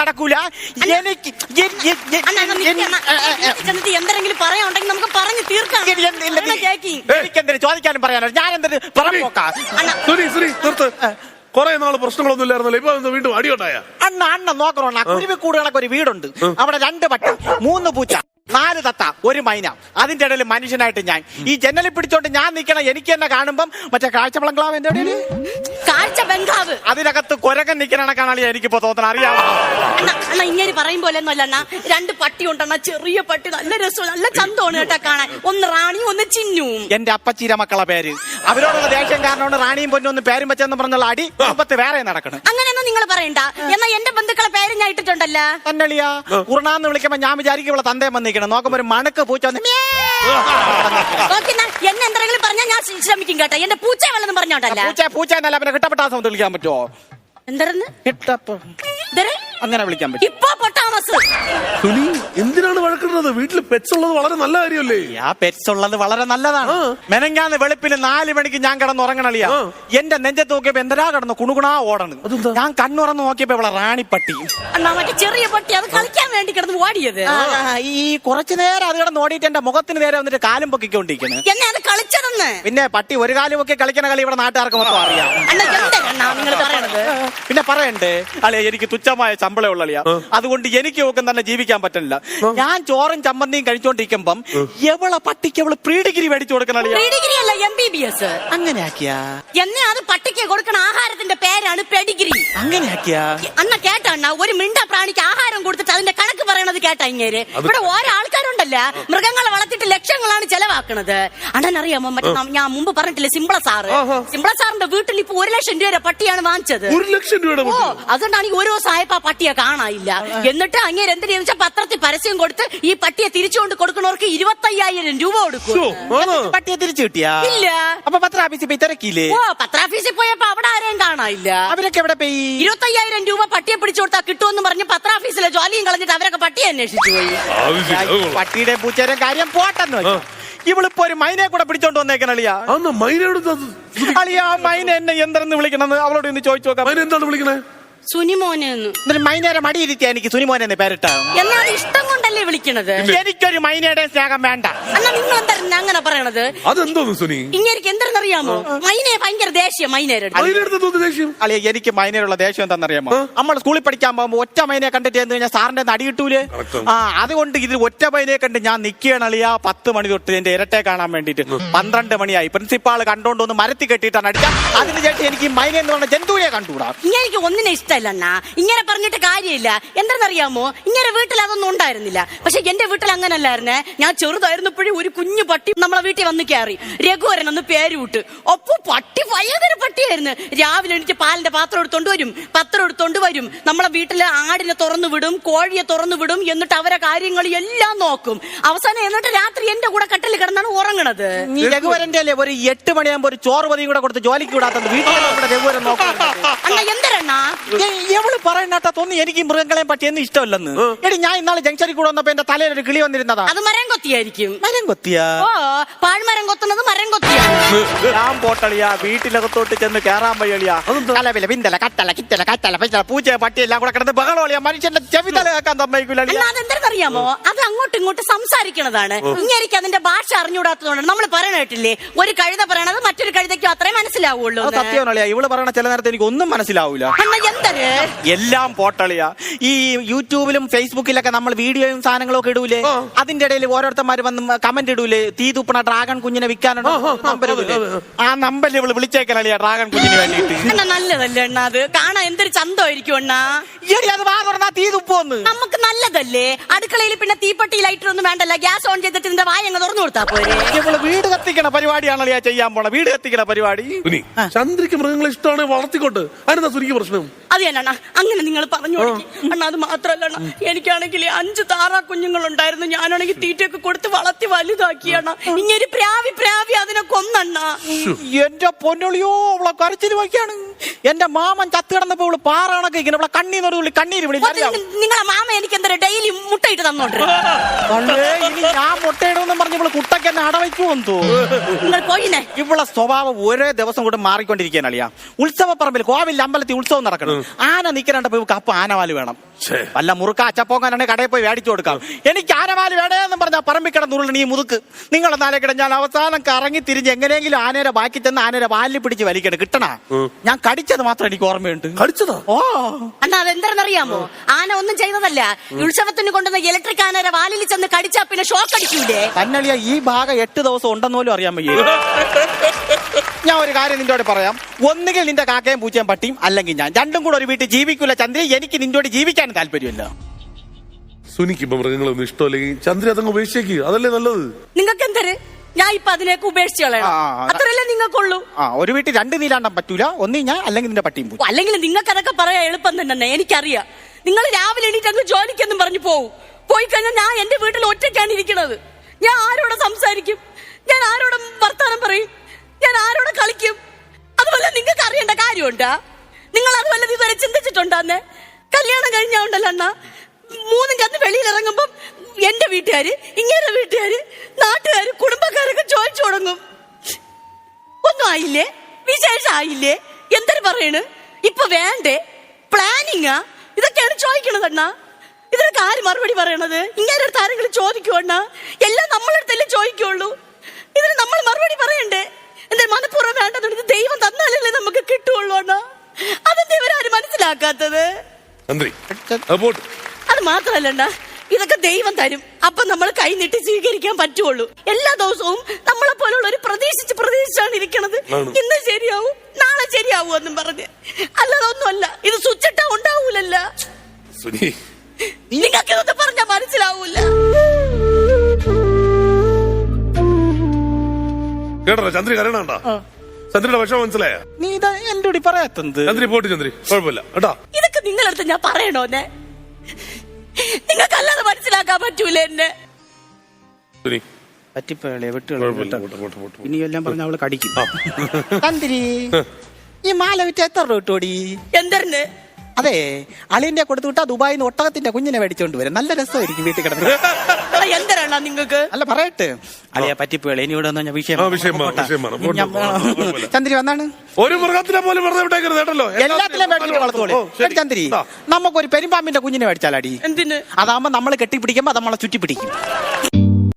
നടക്കൂല. എനിക്ക് എന്തെങ്കിലും പറയാനുണ്ടെങ്കിൽ നമുക്ക് പറഞ്ഞു തീർക്കാം. എനിക്കെന്തിന് ചോദിക്കാനും പറയാനോ ഞാൻ എന്തെങ്കിലും സുനി നിർത്ത്. കൊറേ നാൾ പ്രശ്നങ്ങളൊന്നും ഇല്ലായിരുന്നല്ലോ. ഇപ്പൊ വീണ്ടും അടിയുണ്ടായ? അണ്ണ അണ്ണ നോക്കണോ കുരുവിക്കൂടുകളൊക്കെ ഒരു വീടുണ്ട്. അവിടെ രണ്ട് പട്ട മൂന്ന് പൂച്ച നാല് തത്ത ഒരു മൈന. അതിന്റെ ഇടയിൽ മനുഷ്യനായിട്ട് ഞാൻ. ഈ ജനലിൽ പിടിച്ചോണ്ട് ഞാൻ നിൽക്കണം എനിക്ക് തന്നെ കാണുമ്പം മറ്റേ കാഴ്ചപ്പളങ്കളാവ് എന്റെ കാഴ്ച ബംഗാവ്. അതിനകത്ത് കൊരകൻ നിൽക്കണക്കാണ് ഇപ്പൊ തോന്നണം അറിയാമോ അണ്ണ അണ്ണ ഇങ്ങനെ പറയും പോലെ ഒന്നും അണ്ണ. രണ്ട് പട്ടി ഉണ്ടെന്ന ചെറിയ പട്ടി. നല്ല രസം നല്ല ചന്തമാണ് കേട്ടാ കാണാൻ. ഒന്ന് റാണിയും ഒന്ന് ചിന്നും എന്റെ അപ്പച്ചീര മക്കളെ പേര്. അവരോടുള്ള ദേഷ്യം കാരണം റാണിയും പൊന്നും ഒന്ന് പേരും വെച്ചെന്ന് പറഞ്ഞുള്ള അടി കുടുംബത്ത് വേറെ നടക്കണം. അങ്ങനെയൊന്നും നിങ്ങൾ പറയണ്ട. എന്നാ എന്റെ ബന്ധുക്കളെ പേര് ഞാൻ ഇട്ടിട്ടുണ്ടല്ലോ. തന്നളിയാ കുറുണാന്ന് വിളിക്കുമ്പോ ഞാൻ വിചാരിക്കും ഇവിടെ തന്തേ വന്നിരിക്കണം. നോക്കുമ്പോ ഒരു മണക്ക് പൂച്ച വന്ന്. എന്നെ എന്തെങ്കിലും പറഞ്ഞാൽ ഞാൻ ശ്രമിക്കും കേട്ടോ. എന്റെ പൂച്ച വല്ലതും പറഞ്ഞോട്ടല്ല പൂച്ച പൂച്ച എന്നല്ല പിന്നെ കിട്ടപ്പെട്ട വിളിക്കാൻ പറ്റുമോ എന്തായിരുന്നു കിട്ടപ്പ? അങ്ങനെ വിളിക്കാൻ പറ്റും. ഇപ്പൊ പൊട്ടാമസ് സുനി എന്തിനാണ് വഴക്കുന്നത്? വീട്ടിൽ പെറ്റ്സ് ഉള്ളത് വളരെ നല്ല കാര്യമല്ലേ? ആ പെറ്റ്സ് ഉള്ളത് വളരെ നല്ലതാണ്. മെനങ്ങാന്ന് വെളുപ്പിന് നാല് മണിക്ക് ഞാൻ കിടന്ന് ഉറങ്ങണിയ എന്റെ നെഞ്ചത്ത് നോക്കിയപ്പോ എന്തരാ കിടന്നു കുണുകുണാ ഓടണ്? ഞാൻ കണ്ണുറന്ന് നോക്കിയപ്പോ ഇവിടെ റാണിപ്പട്ടി. അണ്ണാ മറ്റേ ചെറിയ പട്ടി അത് കളിക്കാൻ വേണ്ടി കിടന്ന് ഓടിയത്. ഈ കുറച്ചു നേരം അത് കിടന്ന് ഓടിയിട്ട് എന്റെ മുഖത്തിന് നേരെ വന്നിട്ട് കാലും പൊക്കിക്കൊണ്ടിരിക്കണ്. എന്നെ അത് കളിച്ചതെന്ന്. പിന്നെ പട്ടി ഒരു കാലും ഒക്കെ കളിക്കണ കളി ഇവിടെ നാട്ടുകാർക്ക് മൊത്തം അറിയാം. പിന്നെ പറയണ്ടേ അല്ലെ എനിക്ക് തുച്ഛമായ ശമ്പളം ഉള്ളിയാ അതുകൊണ്ട് എനിക്ക് ഒക്കെ തന്നെ ജീവിക്കാൻ പറ്റില്ല ഞാൻ ചോറും ചമ്മന്തിയും കഴിച്ചോണ്ടിരിക്കുമ്പം എവളെ പട്ടിക്ക് അവൾ പ്രീ ഡിഗ്രി മേടിച്ചു കൊടുക്കണം പ്രീ അല്ല എം ബി ബി എസ് അങ്ങനെ ആക്കിയാ? എന്നെ അത് പട്ടിക്ക് കൊടുക്കണ ആഹാരത്തിന്റെ പേരാണ് പെഡിഗ്രി. അങ്ങനെ ആക്കിയാ? അണ്ണ കേട്ട അണ്ണ ഒരു മിണ്ട പ്രാണിക്ക് ആഹാരം കൊടുത്തിട്ട് അതിന്റെ കണക്ക് പറയണത് കേട്ട ഇങ്ങേര്? ഇവിടെ ഓരോ ആൾക്കാരുണ്ടല്ല മൃഗങ്ങളെ വളർത്തിട്ട് ലക്ഷങ്ങളാണ് ചെലവാക്കണത്. അണ്ണൻ അറിയാമോ മറ്റേ നം- ഞാൻ മുമ്പ് പറഞ്ഞിട്ടില്ലേ സിംബള സാറ്? സിംബള സാറിന്റെ വീട്ടിൽ ഇപ്പൊ ഒരു ലക്ഷം രൂപ പട്ടിയാണ് വാങ്ങിച്ചത്. ഒരു ലക്ഷം രൂപയുടെ ഓ. അതുകൊണ്ടാണ് ഈ ഓരോ സായപ്പ പട്ടിയെ കാണാനില്ല. എന്നിട്ട് അങ്ങേര് എന്തിനാ വെച്ചാൽ പത്രത്തിൽ പരസ്യം കൊടുത്ത് ഈ പട്ടിയെ തിരിച്ചുകൊണ്ട് കൊടുക്കുന്നവർക്ക് ഇരുപത്തയ്യായിരം രൂപ കൊടുക്കും. പട്ടിയെ തിരിച്ചു കിട്ടിയാ? ഇല്ല. അപ്പൊ പത്ര ഓഫീസിൽ പോയി തിരക്കിയില്ലേ? ഓ പത്രാഫീസിൽ പോയപ്പോ അവിടെ ആരെയും കാണാനില്ല. അവരൊക്കെ എവിടെ പോയി? ഇരുപത്തയ്യായിരം രൂപ പട്ടിയെ പിടിച്ചു കൊടുത്താൽ കിട്ടുമെന്ന് പറഞ്ഞ് പത്രാഫീസിലെ ജോലിയും കളഞ്ഞിട്ട് അവരൊക്കെ പട്ടിയെ അന്വേഷിച്ചു പോയി. പട്ടിയുടെ പൂച്ചയുടെ കാര്യം പോട്ടെന്ന് വെച്ചു. ഇവളിപ്പോ ഒരു മൈനെ കൂടെ പിടിച്ചോണ്ട് എന്താ സുനി? അളിയാ മൈന എന്നെ എന്തെന്ന് വിളിക്കണമെന്ന് അവളോട് ഇന്ന് ചോദിച്ചു നോക്കാം. മൈന എന്താണ് വിളിക്കണേ? സുനിമോനെ മൈനേരെ മടിയിരുത്തിയാ എനിക്ക് സുനിമോനെ എന്ന് പേരിട്ട എന്നാൽ ഇഷ്ടം കൊണ്ടല്ലേ വിളിക്കണത്? എനിക്കൊരു മൈനയുടെ സ്നേഹം വേണ്ട. അന്നാ നിങ്ങൾ എന്തായിരുന്നു അങ്ങനെ പറയണത്? അതെന്തോന്ന് സുനി? എന്തെന്നറിയാമോ? മൈനയെ ഭയങ്കര ദേഷ്യം മൈനേരുടെ. ദേഷ്യം? എനിക്ക് മൈനയിലുള്ള ദേഷ്യം എന്താണെന്നറിയാമോ? നമ്മൾ സ്കൂളിൽ പഠിക്കാൻ പോകുമ്പോ ഒറ്റ മൈനയെ കണ്ടിട്ട് എന്ന് കഴിഞ്ഞാൽ സാറിന്റെ നടി കിട്ടൂലേ? ആ അതുകൊണ്ട് ഇതിൽ ഒറ്റ മൈനയെ കണ്ട് ഞാൻ നിൽക്കുകയാണ് അളിയ പത്ത് മണി തൊട്ട് എന്റെ ഇരട്ടെ കാണാൻ വേണ്ടിട്ട് പന്ത്രണ്ട് മണിയായി. പ്രിൻസിപ്പാൾ കണ്ടോണ്ട് ഒന്ന് മരത്തി കെട്ടിയിട്ടാണ് അടിച്ച അതിന് ശേഷം എനിക്ക് മൈന എന്ന് പറഞ്ഞ ജന്തുവിനെ കണ്ടുകൂടാ? എനിക്ക് ഒന്നിനെ ഇഷ്ടമല്ല അണ്ണാ ഇങ്ങനെ പറഞ്ഞിട്ട് കാര്യമില്ല. എന്തെന്നറിയാമോ ഇങ്ങനെ വീട്ടിൽ അതൊന്നും ഉണ്ടായിരുന്നില്ല. പക്ഷെ എന്റെ വീട്ടിൽ അങ്ങനല്ലായിരുന്നേ. ഞാൻ ചെറുതായിരുന്നപ്പോഴേ ഒരു കുഞ്ഞു പട്ടി നമ്മളെ വീട്ടിൽ വന്ന് കയറി. രഘുവരൻ ഒന്ന് പേര് വിട്ട്. ഒപ്പു പട്ടി ഭയങ്കര പട്ടിയായിരുന്നു. രാവിലെ എണീറ്റ് പാലിന്റെ പാത്രം എടുത്തോണ്ട് വരും. പത്രം എടുത്തോണ്ട് വരും. നമ്മളെ വീട്ടിൽ ആടിനെ തുറന്നു വിടും കോഴിയെ തുറന്നു വിടും എന്നിട്ട് അവരെ കാര്യങ്ങൾ എല്ലാം നോക്കും. അവസാനം എന്നിട്ട് രാത്രി എന്റെ കൂടെ കട്ടിൽ കിടന്നാണ് ഉറങ്ങണത്. നീ രഘുവരന്റെ അല്ലേ? ഒരു എട്ട് മണിയാകുമ്പോ ഒരു ചോറ് പതിയും കൂടെ കൊടുത്ത് ജോലിക്ക് വിടാത്തത്. വീട്ടിൽ രഘുവരൻ നോക്കും അണ്ണ? എന്തരണ്ണാ എവൾ പറയണ്ടാ തോന്നി എനിക്ക് മൃഗങ്ങളെ മൃഗങ്ങളെയും പറ്റിയൊന്നും ഇഷ്ടമല്ലെന്ന്. എടി ഞാൻ ഇന്നാളെ ജംഗ്ഷനിൽ കൂടെ വന്നപ്പോ എന്റെ തലയിൽ ഒരു കിളി വന്നിരുന്നതാ. അത് മരം കൊത്തിയായിരിക്കും. മരം കൊത്തിയാ? ഓ പാഴ്മരം കൊത്തുന്നത് മരം കൊത്തിയാ. ഞാൻ പോട്ടളിയാ വീട്ടിലകത്തോട്ട് ചെന്ന് കേറാൻ വയ്യളിയാ. കലവില പിന്തല കട്ടല കിത്തല കറ്റല പൈസ പൂച്ച പട്ടി എല്ലാം കൂടെ കിടന്ന് ബഹളോളിയാ. മനുഷ്യന്റെ ചെവി തല കേൾക്കാൻ തമ്മയിക്കില്ല അതെന്തെന്നറിയാമോ അത് അങ്ങോട്ടും ഇങ്ങോട്ട് സംസാരിക്കണതാണ്. ഇങ്ങനെ അതിന്റെ ഭാഷ അറിഞ്ഞുകൂടാത്തതുകൊണ്ട് നമ്മൾ പറയണേട്ടില്ലേ ഒരു കഴുത പറയണത് മറ്റൊരു കഴുതയ്ക്കും അത്രേ മനസ്സിലാവുള്ളൂ സത്യം ഇവൾ പറയണ ചില നേരത്തെ എനിക്ക് ഒന്നും മനസ്സിലാവൂല. എന്താ എല്ലാം പോട്ടളിയാ. ഈ യൂട്യൂബിലും ഫേസ്ബുക്കിലൊക്കെ നമ്മൾ വീഡിയോയും സാധനങ്ങളും ഒക്കെ ഇടൂലേ അതിന്റെ ഇടയിൽ ഓരോരുത്തന്മാർ വന്ന് കമന്റ് ഇടൂലേ? തീ തുപ്പണ ഡ്രാഗൺ കുഞ്ഞിനെ വിൽക്കാനുണ്ടോ? നമ്പർ ഇടൂലേ? ആ നമ്പറിൽ ഇവൾ വിളിച്ചേക്കലിയാ ഡ്രാഗൺ കുഞ്ഞിന് വേണ്ടിയിട്ട്. അണ്ണ നല്ലതല്ലേ അണ്ണാ അത്? കാണാൻ എന്തൊരു ചന്തമായിരിക്കും അണ്ണാ? എടി അത് വാ തുറന്നാ തീ നമുക്ക് നല്ലതല്ലേ? അടുക്കളയിൽ പിന്നെ തീപ്പെട്ടി ലൈറ്റർ ഒന്നും വേണ്ടല്ല. ഗ്യാസ് ഓൺ ചെയ്തിട്ട് ഇതിന്റെ വായ അങ്ങ് തുറന്നു കൊടുത്താ പോരെ. ഇവൾ വീട് കത്തിക്കണ പരിപാടിയാണല്ലോ ചെയ്യാൻ പോണ. വീട് കത്തിക്കണ പരിപാടി. സുനി ചന്ദ്രയ്ക്ക് മൃഗങ്ങളെ ഇഷ്ടമാണ് വളർത്തിക്കൊണ്ട് അതിനെന്താ സുനിക്ക് പ്രശ്നം? അത് തന്നെ അണ്ണ അങ്ങനെ നിങ്ങൾ പറഞ്ഞു അണ്ണാ അണ്ണ അത് മാത്രല്ല അണ്ണാ, എനിക്കാണെങ്കിൽ അഞ്ച് താറാ കുഞ്ഞുങ്ങൾ ഉണ്ടായിരുന്നു ഞാനാണെങ്കിൽ തീറ്റയൊക്കെ കൊടുത്ത് വളർത്തി വലുതാക്കിയാണ് ഇങ്ങനെ പ്രാവി പ്രാവി അതിനെ കൊന്നണ്ണ. എന്റെ പൊന്നൊളിയോ അവളെ കരച്ചിൽ വയ്ക്കാണ്. എന്റെ മാമൻ ചത്ത് കിടന്നപ്പോ ഇവൾ പാറാണൊക്കെ ഇങ്ങനെ ഇവിടെ കണ്ണീന്നൊരു കണ്ണീര് വിളി അറിയാം നിങ്ങളെ മാമ എനിക്ക് എന്താ ഡെയിലി മുട്ടയിട്ട് തന്നോണ്ട് കള്ളേ, ഇനി ഞാൻ മുട്ടയിടുമെന്നും പറഞ്ഞ് ഇവൾ കുട്ടയ്ക്ക് എന്നെ അടവയ്ക്കുമെന്ന് തോന്നുന്നു. നിങ്ങൾ ഇവളെ സ്വഭാവം ഓരോ ദിവസം കൂടെ മാറിക്കൊണ്ടിരിക്കുകയാണ് അളിയാ. ഉത്സവ പറമ്പിൽ കോവിൽ അമ്പലത്തിൽ ഉത്സവം നടക്കണം. ആന നിൽക്കണപ്പോ ഇവക്ക് അപ്പൊ ആനവാൽ വേണം. ഛേ. വല്ല മുറുക്ക അച്ചപ്പോങ്ങാനാണെങ്കിൽ കടയിൽ പോയി മേടിച്ചു കൊടുക്കാം. എനിക്ക് ആനവാൽ വേണേന്ന് പറഞ്ഞാൽ പറമ്പിക്കട നുരുളണി ഈ മുതുക്ക്. നിങ്ങളെ കിട ഞാൻ അവസാനം കറങ്ങി തിരിഞ്ഞ് എങ്ങനെയെങ്കിലും ആനയുടെ ബാക്കി ചെന്ന് ആനയുടെ വാലി പിടിച്ച് വലിക്കണം. കിട്ടണ? ഞാൻ കടിച്ചത് മാത്രം എനിക്ക് ഓർമ്മയുണ്ട്. കടിച്ചതാ? ഓ. അണ്ണാ അതെന്താണെന്നറിയാമോ ആന ഒന്നും ചെയ്തതല്ല ഉത്സവത്തിന് കൊണ്ടുവന്ന ഇലക്ട്രിക് ആനര വാലിൽ ചെന്ന് കടിച്ചാ പിന്നെ ഷോക്ക് അടിക്കൂലേ? തന്നളിയ ഈ ഭാഗം എട്ട് ദിവസം ഉണ്ടെന്ന് പോലും അറിയാൻ വയ്യ. ഞാൻ ഒരു കാര്യം നിന്നോട് പറയാം. ഒന്നുകിൽ നിന്റെ കാക്കയും പൂച്ചയും പട്ടിയും അല്ലെങ്കിൽ ഞാൻ. രണ്ടും കൂടെ ഒരു വീട്ടിൽ ജീവിക്കൂല ചന്ദ്രി. എനിക്ക് നിന്നോട് ജീവിക്കാൻ താല്പര്യമില്ല. സുനിക്ക് ഇപ്പൊ മൃഗങ്ങളൊന്നും ഇഷ്ടമല്ലെങ്കിൽ ചന്ദ്ര അതങ്ങ് ഉപേക്ഷിക്ക് അതല്ലേ നല്ലത്? നിങ്ങൾക്ക് എന്തര് ഞാൻ ഇപ്പൊ അതിനേക്ക് ഉപേക്ഷിച്ച് കളയണം. അത്രയല്ലേ നിങ്ങൾക്കുള്ളൂ? ആ ഒരു വീട്ടിൽ രണ്ട് നീലാണ്ടാൻ പറ്റൂല. ഒന്നീ ഞാൻ അല്ലെങ്കിൽ നിന്റെ പട്ടിയും പൂച്ച അല്ലെങ്കിൽ നിങ്ങൾക്ക് അതൊക്കെ പറയാ എളുപ്പം തന്നെ എനിക്കറിയാം. നിങ്ങൾ രാവിലെ എണീറ്റ് അങ്ങ് ജോലിക്കെന്നും പറഞ്ഞു പോകും പോയി കഴിഞ്ഞാൽ ഞാൻ എന്റെ വീട്ടിൽ ഒറ്റയ്ക്കാണ് ഇരിക്കുന്നത്. ഞാൻ ആരോട് സംസാരിക്കും? ഞാൻ ആരോട് വർത്താനം പറയും? ഞാൻ ആരോട് കളിക്കും? അതുപോലെ നിങ്ങൾക്ക് അറിയേണ്ട കാര്യമുണ്ടാ? നിങ്ങൾ അതുപോലെ ഇതുവരെ ചിന്തിച്ചിട്ടുണ്ടെന്ന് കല്യാണം കഴിഞ്ഞാണ്ടല്ലോ അണ്ണ. മൂന്നും കന്ന് വെളിയിൽ ഇറങ്ങുമ്പം എന്റെ വീട്ടുകാര് ഇങ്ങനെ വീട്ടുകാര് നാട്ടുകാര് കുടുംബക്കാരൊക്കെ ചോദിച്ചു തുടങ്ങും. ഒന്നും ആയില്ലേ? വിശേഷം ആയില്ലേ? എന്തൊരു പറയണ്? ഇപ്പൊ വേണ്ടേ? പ്ലാനിങ്ങാ ഇതൊക്കെയാണ് ചോദിക്കണത് അണ്ണാ. ഇതിനൊക്കെ ആര് മറുപടി പറയണത്? ഇങ്ങനെ അടുത്ത് ആരെങ്കിലും ചോദിക്കുവോ അണ്ണാ? എല്ലാം നമ്മളടുത്തല്ലേ ചോദിക്കുള്ളൂ. ഇതിന് നമ്മൾ മറുപടി പറയണ്ടേ? എന്താ മനഃപൂർവം വേണ്ടതുണ്ട് ഇത് ദൈവം തന്നാലല്ലേ നമുക്ക് കിട്ടുള്ളൂ അണ്ണാ. അതെന്താ ഇവരാരും മനസ്സിലാക്കാത്തത്? അത് മാത്രല്ല അണ്ണാ ഇതൊക്കെ ദൈവം തരും. അപ്പൊ നമ്മൾ കൈനീട്ടി സ്വീകരിക്കാൻ പറ്റുള്ളൂ. എല്ലാ ദിവസവും നമ്മളെ പോലുള്ള ഒരു പ്രതീക്ഷിച്ച് പ്രതീക്ഷിച്ചാണ് ഇരിക്കണത്. ഇന്ന് ശരിയാവും നാളെ ശരിയാവും എന്നും പറഞ്ഞ്. അല്ലാതെ ഒന്നുമല്ല. ഇത് സ്വിച്ചിട്ടാ സുനി. നിങ്ങൾക്ക് ഇതൊക്കെ പറഞ്ഞാൽ മനസ്സിലാവൂല കേട്ടോ ചന്ദ്രി കരണണ്ട ചന്ദ്രിയുടെ വിഷമം മനസ്സിലായ? നീ ഇതാ എന്റെ കൂടി പറയാത്തത്. ചന്ദ്രി പോട്ട് ചന്ദ്രി കുഴപ്പമില്ല. കേട്ടോ? ഇതൊക്കെ നിങ്ങളടുത്ത് ഞാൻ പറയണോ എന്നെ? നിങ്ങൾക്ക് അല്ലാതെ മനസ്സിലാക്കാൻ പറ്റൂല എന്നെ. സുനി. പറ്റിപ്പോളെ കുഴപ്പമില്ല. പോട്ടെ പോട്ടെ പോട്ടെ ഇനി എല്ലാം പറഞ്ഞ അവൾ കടിക്കും. തന്തിരി ഈ മാല വിറ്റ് എത്ര രൂപ കിട്ടുമോടി എന്തരന് അതെ അളിയന്റെ കൊടുത്തു വിട്ടാ ദുബായിൽ നിന്ന് ഒട്ടകത്തിന്റെ കുഞ്ഞിനെ മേടിച്ചോണ്ട് വരും. നല്ല രസമായിരിക്കും വീട്ടിൽ കിടന്ന്. എന്തരാണ നിങ്ങൾക്ക് അല്ല പറയട്ടെ. അളിയ പറ്റിപ്പോയി ഇനി ഇവിടെ വന്ന വിഷയം. ചന്ദ്രി വന്നാണ്? ഒരു മൃഗത്തിനെ പോലും എല്ലാത്തിലും മേടിച്ചിട്ട് വളർത്തോളൂ ശരി. ചന്ദ്രി. നമുക്കൊരു പെരുമ്പാമ്പിന്റെ കുഞ്ഞിനെ മേടിച്ചാലടി. എന്തിന്? അതാകുമ്പോ നമ്മളെ കെട്ടിപ്പിടിക്കുമ്പോ അത് നമ്മളെ ചുറ്റി പിടിക്കും